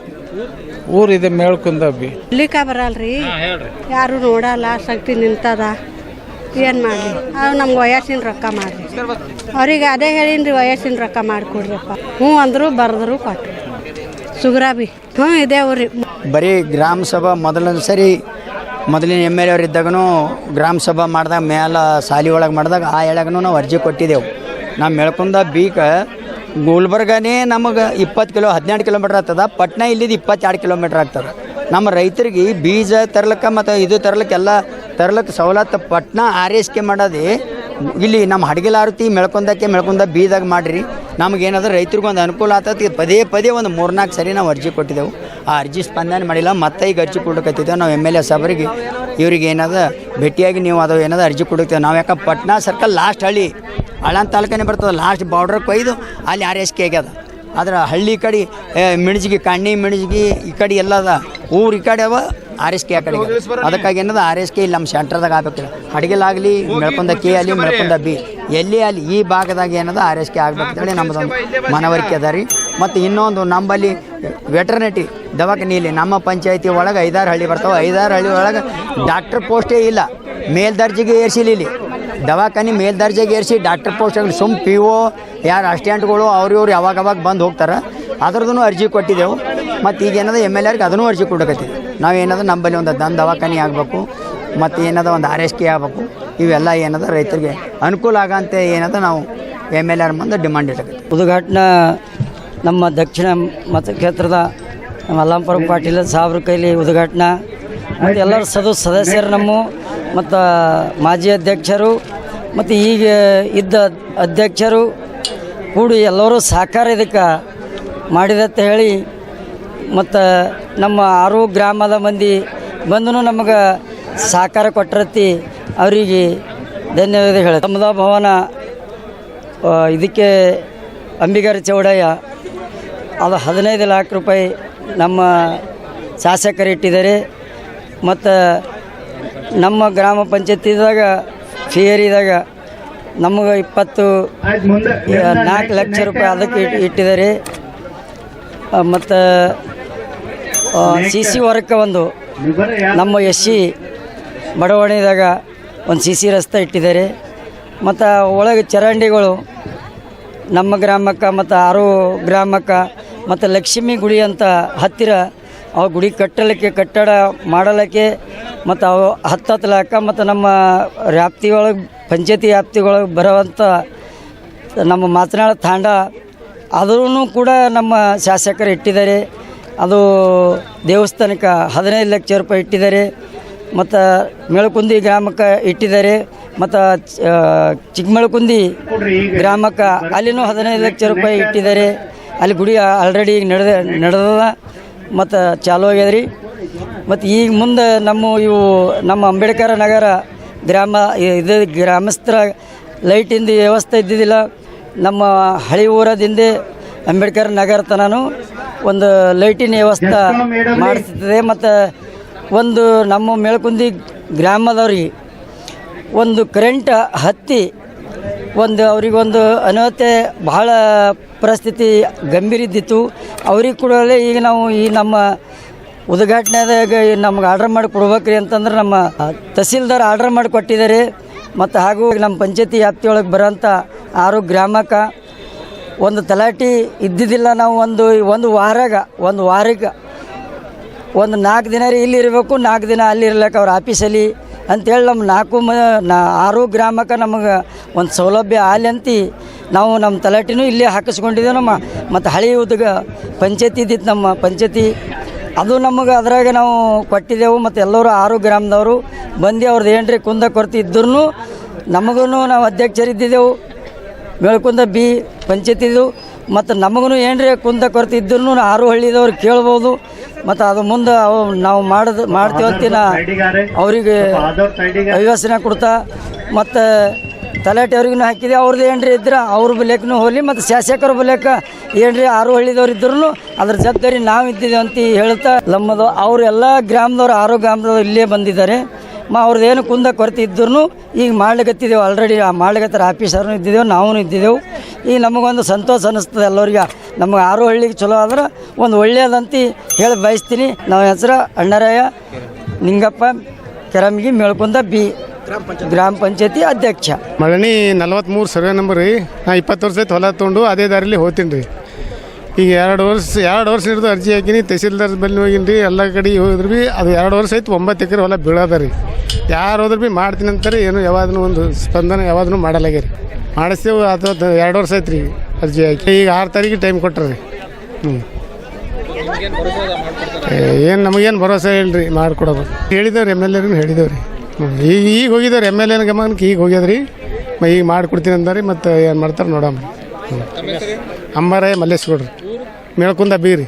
ಊರಿದೆ ಮೇಳ್ಕುಂದ ಬಿ. ಇಲ್ಲಿಕ ಬರಲ್ರಿ? ಯಾರು ನೋಡಲ್ಲ ಶಕ್ತಿ ನಿಂತದ. ಏನು ಮಾಡಿ ಅವು ನಮ್ಗೆ ವಯಸ್ಸಿನ ರೊಕ್ಕ ಮಾಡಿ ಅವ್ರಿಗೆ ಅದೇ ಹೇಳಿನ್ರಿ ವಯಸ್ಸಿನ ರೊಕ್ಕ ಮಾಡಿಕೊಡ್ರಪ್ಪ. ಹ್ಞೂ ಅಂದರು ಬರೆದ್ರು ಕೊಟ್ಟರು ಸುಗ್ರಾಬಿ ಹ್ಞೂ ಇದೇವ್ರಿ ಬರೀ ಗ್ರಾಮ ಸಭಾ ಮೊದಲನೇ ಸರಿ ಮೊದಲಿನ ಎಂ ಎಲ್ ಎ ಅವ್ರು ಇದ್ದಾಗೂ ಗ್ರಾಮ ಸಭಾ ಮಾಡಿದಾಗ ಮೇಲೆ ಸಾಲಿ ಒಳಗೆ ಮಾಡಿದಾಗ ಆ ಎಳಗೂ ನಾವು ಅರ್ಜಿ ಕೊಟ್ಟಿದ್ದೆವು. ನಾವು ಮೆಳ್ಕೊಂಡ ಬೀಕ ಗುಲ್ಬರ್ಗನೇ ನಮಗೆ ಇಪ್ಪತ್ತು ಕಿಲೋ ಹದಿನೆಂಟು ಕಿಲೋಮೀಟ್ರ್ ಆಗ್ತದೆ, ಪಟ್ನಾ ಇಲ್ಲಿದ್ದು ಇಪ್ಪತ್ತೆರಡು ಕಿಲೋಮೀಟ್ರ್ ಆಗ್ತದೆ. ನಮ್ಮ ರೈತರಿಗೆ ಬೀಜ ತರ್ಲಕ್ಕೆ ಮತ್ತು ಇದು ತರ್ಲಕ್ಕೆಲ್ಲ ತರ್ಲಕ್ಕೆ ಸವಲತ್ತು ಪಟ್ನಾ ಕೆ ಮಾಡೋದೇ ಇಲ್ಲಿ ನಮ್ಮ ಹಡಗಿಲಾರತಿ ಮೆಳ್ಕೊಂಡಕ್ಕೆ ಮೆಳ್ಕೊಂಡ ಬೀದಾಗ ಮಾಡಿರಿ. ನಮಗೇನಾದ್ರೆ ರೈತರಿಗೆ ಒಂದು ಅನುಕೂಲ ಆಗ್ತದೆ ಪದೇ ಪದೇ ಒಂದು ಮೂರ್ನಾಲ್ಕು ಸರಿ ನಾವು ಅರ್ಜಿ ಕೊಟ್ಟಿದ್ದೆವು. ಆ ಅರ್ಜಿ ಸ್ಪಂದನೆ ಮಾಡಿಲ್ಲ. ಮತ್ತೆ ಈಗ ಅರ್ಜಿ ಕೊಡಕತ್ತಿದ್ದೇವೆ ನಾವು ಎಂ ಎಲ್ ಎ ಸಾಬ್ರಿಗೆ ಇವ್ರಿಗೆ ಏನದ, ಭೇಟಿಯಾಗಿ ನೀವು ಅದು ಏನದ ಅರ್ಜಿ ಕೊಡುತ್ತೇವೆ. ನಾವು ಯಾಕೆ ಪಟ್ನಾ ಸರ್ಕಲ್ ಲಾಸ್ಟ್ ಹಳ್ಳಿ ಹಳ್ಳನ್ ತಾಲೂಕನೇ ಬರ್ತದೆ ಲಾಸ್ಟ್ ಬಾರ್ಡ್ರ್ ಕೊಯ್ದು ಅಲ್ಲಿ ಆರ್ ಎಸ್ ಕೆ ಆಗ್ಯದ ಆದ್ರೆ ಹಳ್ಳಿ ಕಡೆ ಮಿಣಜಿಗೆ, ಕಣ್ಣಿ ಮಿಣಜಿಗೆ ಈ ಕಡೆ ಎಲ್ಲ ಅದ. ಊರು ಈ ಕಡೆ ಅವ ಆರ್ ಎಸ್ ಕೆ ಆ ಕಡೆ ಅದಕ್ಕಾಗಿ ಏನದ? ಆರ್ ಎಸ್ ಕೆ ಇಲ್ಲಿ ನಮ್ಮ ಸೆಂಟ್ರದಾಗ ಆಗ್ಬೇಕಿಲ್ಲ ಹಡಗಿಲಾಗಲಿ ಮೆಳ್ಕೊಂಡ ಕೆ ಅಲ್ಲಿ ಮೆಳ್ಕೊಂಡ ಬಿ. ಎಲ್ಲಿ ಅಲ್ಲಿ ಈ ಭಾಗದಾಗ ಏನದ? ಆರ್ ಎಸ್ ಕೆ ಆಗ್ಬೇಕಂತೇಳಿ ನಮ್ಮದೊಂದು ಮನವರಿಕೆ ಅದ ರೀ. ಮತ್ತು ಇನ್ನೊಂದು ನಂಬಲ್ಲಿ ವೆಟರ್ನಿಟಿ ದವಾಖಾನೆ ಇಲ್ಲಿ ನಮ್ಮ ಪಂಚಾಯತಿ ಒಳಗೆ ಐದಾರು ಹಳ್ಳಿ ಬರ್ತಾವೆ. ಐದಾರು ಹಳ್ಳಿ ಒಳಗೆ ಡಾಕ್ಟರ್ ಪೋಸ್ಟೇ ಇಲ್ಲ. ಮೇಲ್ದರ್ಜೆಗೆ ಏರ್ಸಿಲ್ಲ ಇಲ್ಲಿ. ದವಾಖಾನೆ ಮೇಲ್ದರ್ಜೆಗೆ ಏರಿಸಿ ಡಾಕ್ಟರ್ ಪೋಸ್ಟ್ಗಳು ಸುಮ್ ಪಿ ಓ ಯಾರು ಅಸ್ಟೆಂಟ್ಗಳು ಅವ್ರು ಇವ್ರು ಯಾವಾಗ ಅವಾಗ ಬಂದು ಹೋಗ್ತಾರೆ. ಅದ್ರದ್ದು ಅರ್ಜಿ ಕೊಟ್ಟಿದ್ದೆವು. ಮತ್ತು ಈಗ ಏನದ ಎಂ ಎಲ್ ಎರ್ಗೆ ಅದನ್ನು ಅರ್ಜಿ ಕೊಡಕತ್ತಿ ನಾವು ಏನದ ನಂಬಲ್ಲಿ ಒಂದು ದನ್ ದವಾಖಾನೆ ಆಗಬೇಕು, ಮತ್ತು ಏನದ ಒಂದು ಆರ್ ಎಸ್ ಕೆ ಆಗಬೇಕು, ಇವೆಲ್ಲ ಏನದ ರೈತರಿಗೆ ಅನುಕೂಲ ಆಗಂತೆ ಏನದ ನಾವು ಎಂ ಎಲ್ ಆರ್ ಮುಂದೆ ಡಿಮಾಂಡ್ ಇಡಕತ್ತಿ ಉದ್ಘಾಟನಾ ನಮ್ಮ ದಕ್ಷಿಣ ಮತಕ್ಷೇತ್ರದ ನಮ್ಮ ಅಲ್ಲಾಂಪುರ ಪಾಟೀಲ್ ಸಾಬ್ರ ಕೈಲಿ ಉದ್ಘಾಟನಾ. ಮತ್ತು ಎಲ್ಲರೂ ಸದು ಸದಸ್ಯರು ನಮ್ಮ, ಮತ್ತು ಮಾಜಿ ಅಧ್ಯಕ್ಷರು, ಮತ್ತು ಈಗ ಇದ್ದ ಅಧ್ಯಕ್ಷರು ಕೂಡಿ ಎಲ್ಲರೂ ಸಹಕಾರ ಇದಕ್ಕೆ ಮಾಡಿದಂತ ಹೇಳಿ ಮತ್ತು ನಮ್ಮ ಆರು ಗ್ರಾಮದ ಮಂದಿ ಬಂದನು ನಮಗೆ ಸಹಕಾರ ಕೊಟ್ಟಿರತ್ತಿ ಅವರಿಗೆ ಧನ್ಯವಾದ ಹೇಳಿ ಸಮುದಾಯ ಭವನ ಇದಕ್ಕೆ ಅಂಬಿಗರ ಚೌಡಯ್ಯ, ಅದು ಹದಿನೈದು ಲಾಖ ರೂಪಾಯಿ ನಮ್ಮ ಶಾಸಕರು ಇಟ್ಟಿದ್ದಾರೆ. ಮತ್ತು ನಮ್ಮ ಗ್ರಾಮ ಪಂಚಾಯತಿದಾಗ ಫಿಯರಿದಾಗ ನಮಗೆ ಇಪ್ಪತ್ತು ನಾಲ್ಕು ಲಕ್ಷ ರೂಪಾಯಿ ಅದಕ್ಕೆ ಇಟ್- ಇಟ್ಟಿದ್ದಾರೆ. ಮತ್ತು ಸಿ ಸಿ ವರ್ಕ್ ಒಂದು ನಮ್ಮ ಎಸ್ ಸಿ ಬಡಾವಣೆದಾಗ ಒಂದು ಸಿ ಸಿ ರಸ್ತೆ ಇಟ್ಟಿದ್ದಾರೆ. ಮತ್ತು ಒಳಗೆ ಚರಂಡಿಗಳು ನಮ್ಮ ಗ್ರಾಮಕ್ಕೆ ಮತ್ತು ಆರು ಗ್ರಾಮಕ್ಕೆ ಮತ್ತು ಲಕ್ಷ್ಮೀ ಗುಡಿ ಅಂತ ಹತ್ತಿರ ಆ ಗುಡಿ ಕಟ್ಟಲಿಕ್ಕೆ, ಕಟ್ಟಡ ಮಾಡಲಿಕ್ಕೆ ಮತ್ತು ಅವು ಹತ್ತತ್ತು ಲಾಕ ಮತ್ತು ನಮ್ಮ ವ್ಯಾಪ್ತಿಯೊಳಗೆ, ಪಂಚಾಯತಿ ವ್ಯಾಪ್ತಿಯೊಳಗೆ ಬರುವಂಥ ನಮ್ಮ ಮಾತನಾಡ ತಾಂಡ ಅದೂ ಕೂಡ ನಮ್ಮ ಶಾಸಕರು ಇಟ್ಟಿದ್ದಾರೆ. ಅದು ದೇವಸ್ಥಾನಕ್ಕೆ ಹದಿನೈದು ಲಕ್ಷ ರೂಪಾಯಿ ಇಟ್ಟಿದ್ದಾರೆ. ಮತ್ತು ಮೇಳಕುಂದಿ ಗ್ರಾಮಕ್ಕೆ ಇಟ್ಟಿದ್ದಾರೆ. ಮತ್ತು ಚಿಕ್ಕಮೆಳಕುಂದಿ ಗ್ರಾಮಕ್ಕೆ ಅಲ್ಲಿನೂ ಹದಿನೈದು ಲಕ್ಷ ರೂಪಾಯಿ ಇಟ್ಟಿದ್ದಾರೆ. ಅಲ್ಲಿ ಗುಡಿ ಆಲ್ರೆಡಿ ಈಗ ನಡೆದ, ನಡೆದದ. ಮತ್ತು ಚಾಲು ಆಗ್ಯದ ರೀ ಮತ್ತು ಈಗ ಮುಂದೆ ನಮ್ಮ ಇವು, ನಮ್ಮ ಅಂಬೇಡ್ಕರ್ ನಗರ ಗ್ರಾಮ, ಇದು ಗ್ರಾಮಸ್ಥರ ಲೈಟಿಂದು ವ್ಯವಸ್ಥೆ ಇದ್ದಿದ್ದಿಲ್ಲ. ನಮ್ಮ ಹಳಿ ಊರದಿಂದ ಅಂಬೇಡ್ಕರ್ ನಗರ ತನೂ ಒಂದು ಲೈಟಿನ ವ್ಯವಸ್ಥೆ ಮಾಡಿಸ್ತದೆ ಮತ್ತು ಒಂದು ನಮ್ಮ ಮೇಳ್ಕುಂದಿ ಗ್ರಾಮದವ್ರಿಗೆ ಒಂದು ಕರೆಂಟ್ ಹತ್ತಿ ಒಂದು ಅವರಿಗೊಂದು ಅನವತೆ ಬಹಳ ಪರಿಸ್ಥಿತಿ ಗಂಭೀರ ಇದ್ದಿತ್ತು. ಅವ್ರಿಗೆ ಕೂಡ ಈಗ ನಾವು ಈ ನಮ್ಮ ಉದ್ಘಾಟನೆದಾಗ ನಮ್ಗೆ ಆರ್ಡ್ರ್ ಮಾಡಿ ಕೊಡ್ಬೇಕ್ರಿ ಅಂತಂದ್ರೆ ನಮ್ಮ ತಹಸೀಲ್ದಾರ್ ಆರ್ಡ್ರ್ ಮಾಡಿ ಕೊಟ್ಟಿದ್ದಾರೆ. ಮತ್ತು ಹಾಗೂ ನಮ್ಮ ಪಂಚಾಯತಿ ವ್ಯಾಪ್ತಿಯೊಳಗೆ ಬರೋಂಥ ಆರು ಗ್ರಾಮಕ್ಕೆ ಒಂದು ತಲಾಟಿ ಇದ್ದಿದ್ದಿಲ್ಲ ನಾವು ಒಂದು ಒಂದು ವಾರಾಗ, ಒಂದು ವಾರಕ್ಕೆ. ಒಂದು ನಾಲ್ಕು ದಿನ ರೀ ಇಲ್ಲಿ ಇರಬೇಕು, ನಾಲ್ಕು ದಿನ ಅಲ್ಲಿ ಇರ್ಲಕ್ಕೆ ಅವ್ರ ಆಫೀಸಲ್ಲಿ. ಅಂತೇಳಿ ನಮ್ಮ ನಾಲ್ಕು ಮ, ನಾ, ಆರು ಗ್ರಾಮಕ್ಕೆ ನಮಗೆ ಒಂದು ಸೌಲಭ್ಯ ಆಲಿ ಅಂತ ನಾವು ನಮ್ಮ ತಲಾಟಿನೂ ಇಲ್ಲೇ ಹಾಕಿಸ್ಕೊಂಡಿದ್ದೇವೆ ನಮ್ಮ, ಮತ್ತು ಹಳೆಯ ಉದ್ಗ ಪಂಚಾಯತಿ ಇದ್ದಿತ್ತು ನಮ್ಮ ಪಂಚಾಯತಿ. ಅದು ನಮಗೆ ಅದ್ರಾಗ ನಾವು ಕೊಟ್ಟಿದ್ದೆವು, ಮತ್ತು ಎಲ್ಲರೂ ಆರು ಗ್ರಾಮದವರು ಬಂದು ಅವ್ರದ್ದು ಏನ್ರಿ ಕುಂದ ಕೊರತೆ ಇದ್ರೂ ನಮಗೂ ನಾವು ಅಧ್ಯಕ್ಷರಿದ್ದಿದ್ದೆವು. ಬೆಳ್ಕುಂದ ಬಿ ಪಂಚಾಯತಿದು ಮತ್ತು ನಮಗೂ ಏನ್ರಿ ಕುಂದ ಕೊರತೆ ಇದ್ರೂ ಆರು ಹಳ್ಳಿದವ್ರು ಕೇಳ್ಬೋದು. ಮತ್ತು ಅದು ಮುಂದೆ ಅವು ನಾವು ಮಾಡೋದು ಮಾಡ್ತೀವಿ ನಾ ಅವರಿಗೆ ಅವಿವಾಸನ ಕೊಡ್ತಾ. ಮತ್ತು ತಲಾಟೆ ಅವ್ರಿಗೂ ಹಾಕಿದೆ. ಅವ್ರದ್ದು ಏನ್ರಿ ಇದ್ರೆ ಅವ್ರ ಬಲ್ಯಕ್ಕೂ ಹೋಗಲಿ ಮತ್ತು ಶಾಸಕರ ಬಲ್ಯಕ ಏನ್ರಿ ಆರು ಹಳ್ಳಿದವ್ರು ಇದ್ರೂ ಅದ್ರ ಜವಾಬ್ದಾರಿ ನಾವು ಇದ್ದಿದ್ದೇವೆ ಅಂತ ಹೇಳ್ತಾ ನಮ್ಮದು ಅವರೆಲ್ಲ ಗ್ರಾಮದವ್ರು ಆರು ಗ್ರಾಮದವ್ರು ಇಲ್ಲೇ ಬಂದಿದ್ದಾರೆ. ಮ ಏನು ಕುಂದ ಕೊರತೆ ಇದ್ರೂ ಈಗ ಮಾಡ್ಲಿಕತ್ತಿದ್ದೇವೆ ಆಲ್ರೆಡಿ ಆ ಮಾಡ್ಲಿಕತ್ತಾರ ಆಫೀಸರ್ನು ಇದ್ದಿದ್ದೇವೆ ನಾವು ಇದ್ದಿದ್ದೆವು. ಈಗ ನಮಗೊಂದು ಸಂತೋಷ ಅನ್ನಿಸ್ತದೆ ಎಲ್ಲರಿಗೆ. ನಮಗೆ ಆರು ಹಳ್ಳಿಗೆ ಚಲೋ ಆದ್ರೆ ಒಂದು ಒಳ್ಳೆಯದಂತ ಹೇಳಿ ಬಯಸ್ತೀನಿ. ನಾವು ಹೆಸರು ಅಣ್ಣರಾಯ ನಿಂಗಪ್ಪ, ಕೆರಮಿಗಿ ಮೇಳ್ಕೊಂಡ ಬಿ. ಗ್ರಾಮ ಪಂಚಾಯತಿ ಅಧ್ಯಕ್ಷ. ಮಗನಿ ನಲ್ವತ್ಮೂರು ಸರ್ವೆ ನಂಬರ್ ರೀ. ನಾ ಇಪ್ಪತ್ತು ವರ್ಷ ಹೊಲ ತೊಗೊಂಡು, ಅದೇ ದಾರಿಲಿ ಹೋಗ್ತೀನಿ ರೀ. ಈಗ ಎರಡು ವರ್ಷ ಎರಡು ವರ್ಷ ಹಿಡಿದು ಅರ್ಜಿ ಹಾಕಿನಿ, ತಹಸೀಲ್ದಾರ್ ಬಲ್ಲಿ ಹೋಗಿನಿ ರೀ ಎಲ್ಲ ಕಡೆ ಹೋದ್ರು ಭೀ ಅದು ಎರಡು ವರ್ಷ ಆಯ್ತು, ಒಂಬತ್ತು ಎಕರೆ ಹೊಲ ಬೀಳೋದ ರೀ. ಯಾರು ಹೋದ್ರು ಭೀ ಮಾಡ್ತೀನಿ ಅಂತಾರೆ, ಏನು ಯಾವಾದೂ ಒಂದು ಸ್ಪಂದನೆ ಮಾಡಲಾಗೆ ರೀ. ಮಾಡಿಸ್ತೇವೆ ಅದು ಎರಡು ವರ್ಷ ಆಯ್ತು ರೀ ಅರ್ಜಿ ಹಾಕಿ. ಈಗ ಆರು ತಾರೀಕಿಗೆ ಟೈಮ್ ಕೊಟ್ರಿ ಹ್ಞೂ ಏನು ನಮಗೇನು ಭರೋಸೆ ಹೇಳ್ರಿ ಮಾಡಿಕೊಡೋದು. ಹೇಳಿದವ್ರಿ ಎಂ ಎಲ್ ಎರಿಗೂ ಹೇಳಿದವ್ರಿ ಈಗ ಈಗ ಹೋಗಿದವ್ರಿ ಎಂ ಎಲ್ ಎನ ಗಮನಕ್ಕೆ ಈಗ ಹೋಗ್ಯದ್ರಿ. ಈಗ ಮಾಡಿಕೊಡ್ತೀನಿ ಅಂದಾರಿ, ಮತ್ತು ಏನು ಮಾಡ್ತಾರೆ ನೋಡಮ್ಮ. ಅಂಬಾರಾಯ ಮಲ್ಲೇಶ್ಗೌಡ್ರಿ. Melaconda Biri.